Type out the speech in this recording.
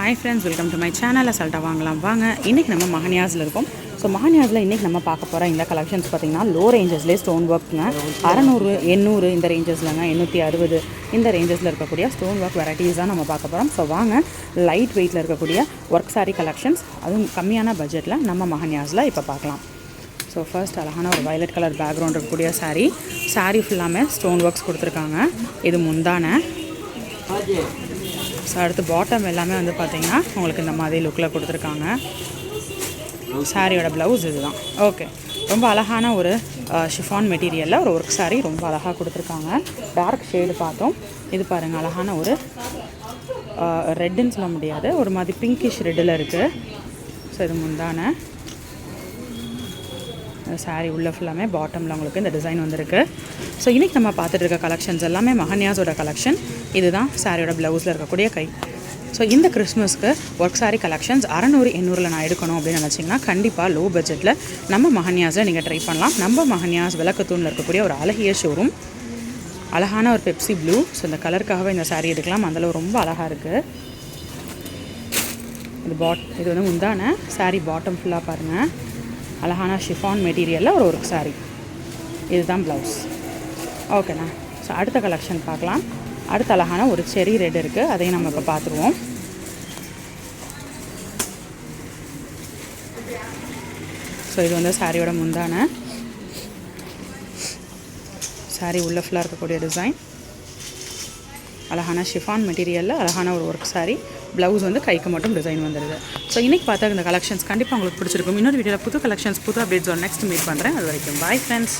Hi friends welcome to my channel அசால்ட்டாக வாங்கலாம். வாங்க இன்றைக்கி நம்ம மகனியாஸில் இருக்கோம். ஸோ மகனியாஸில் இன்றைக்கி நம்ம பார்க்க போகிற இந்த கலெக்ஷன்ஸ் பார்த்திங்கன்னா லோ ரேஞ்சஸ்லேயே ஸ்டோன் ஒர்க்குங்க அறநூறு எண்ணூறு இந்த ரேஞ்சஸ்லங்க எண்ணூற்றி அறுபது இந்த ரேஞ்சஸில் இருக்கக்கூடிய ஸ்டோன் ஒர்க் வெரைட்டிஸ் தான் நம்ம பார்க்க போகிறோம் ஸோ வாங்க லைட் வெயிட்டில் இருக்கக்கூடிய ஒர்க் சாரி கலெக்ஷன்ஸ் அதுவும் கம்மியான பட்ஜெட்டில் நம்ம மகனியாஸில் இப்போ பார்க்கலாம். ஸோ ஃபர்ஸ்ட் அழகான ஒரு வயலட் கலர் பேக்ரவுண்ட் இருக்கக்கூடிய சாரீ சாரீ ஃபுல்லாமே ஸ்டோன் ஒர்க்ஸ் கொடுத்துருக்காங்க. இது முந்தான. ஸோ அடுத்து பாட்டம் எல்லாமே வந்து பார்த்தீங்கன்னா உங்களுக்கு இந்த மாதிரி லுக்கில் கொடுத்துருக்காங்க. சாரியோட ப்ளவுஸ் இதுதான். ஓகே ரொம்ப அழகான ஒரு ஷிஃபான் மெட்டீரியலில் ஒரு ஒர்க் saree ரொம்ப அழகாக கொடுத்துருக்காங்க. டார்க் ஷேடு பார்த்தோம். இது பாருங்கள் அழகான ஒரு ரெட்டுன்னு சொல்ல முடியாது. ஒரு மாதிரி பிங்கிஷ் ரெட்டில் இருக்குது ஸோ இது முந்தான. சாரீ உள்ள ஃபுல்லாமே பாட்டமில் உங்களுக்கு இந்த டிசைன் வந்திருக்கு. ஸோ இன்றைக்கி நம்ம பார்த்துட்டு இருக்க கலெக்ஷன்ஸ் எல்லாமே மகன்யாஸோட கலெக்ஷன் இதுதான் சாரியோட ப்ளவுஸில் இருக்கக்கூடிய கை. ஸோ இந்த கிறிஸ்மஸ்க்கு ஒர்க் சாரி கலெக்ஷன்ஸ் அறநூறு எண்ணூறில் நான் எடுக்கணும் அப்படின்னு நினச்சிங்கன்னா கண்டிப்பாக லோ பட்ஜெட்டில் நம்ம மகன்யாஸில் நீங்கள் ட்ரை பண்ணலாம். நம்ம மகன்யாஸ் விளக்கத்தூணில் இருக்கக்கூடிய ஒரு அழகிய ஷோரூம் அழகான ஒரு பெப்சி ப்ளூ ஸோ இந்த கலருக்காகவே இந்த சாரீ எடுக்கலாம். அந்தளவு ரொம்ப அழகாக இருக்குது இது பாட் இது வந்து முந்தான சாரீ பாட்டம் ஃபுல்லாக பாருங்கள் அழகான ஷிஃபான் மெட்டீரியலில் ஒரு ஒர்க் saree. இதுதான் ப்ளவுஸ் ஓகேண்ணா ஸோ அடுத்த கலெக்ஷன் பார்க்கலாம். அடுத்த அழகான ஒரு செரி ரெட் இருக்குது அதையும் நம்ம இப்போ பார்த்துருவோம் ஸோ இது வந்து சாரியோட முந்தான. சாரி உள்ள ஃபுல்லாக இருக்கக்கூடிய டிசைன் அழகான ஷிஃபான் மெட்டீரியலில் அழகான ஒரு ஒர்க் சாரி ப்ளவுஸ் வந்து கைக்கு மட்டும் டிசைன் வந்துடுது ஸோ இன்றைக்கி பார்த்தா இந்த கலெக்ஷன்ஸ் கண்டிப்பாக உங்களுக்கு பிடிச்சிருக்கும். இன்னொரு வீடியோவில் புது கலெக்ஷன்ஸ் புது அப்டேட்ஸ் நெக்ஸ்ட் மீட் பண்ணுறேன் அது வரைக்கும் பாய் ஃப்ரெண்ட்ஸ்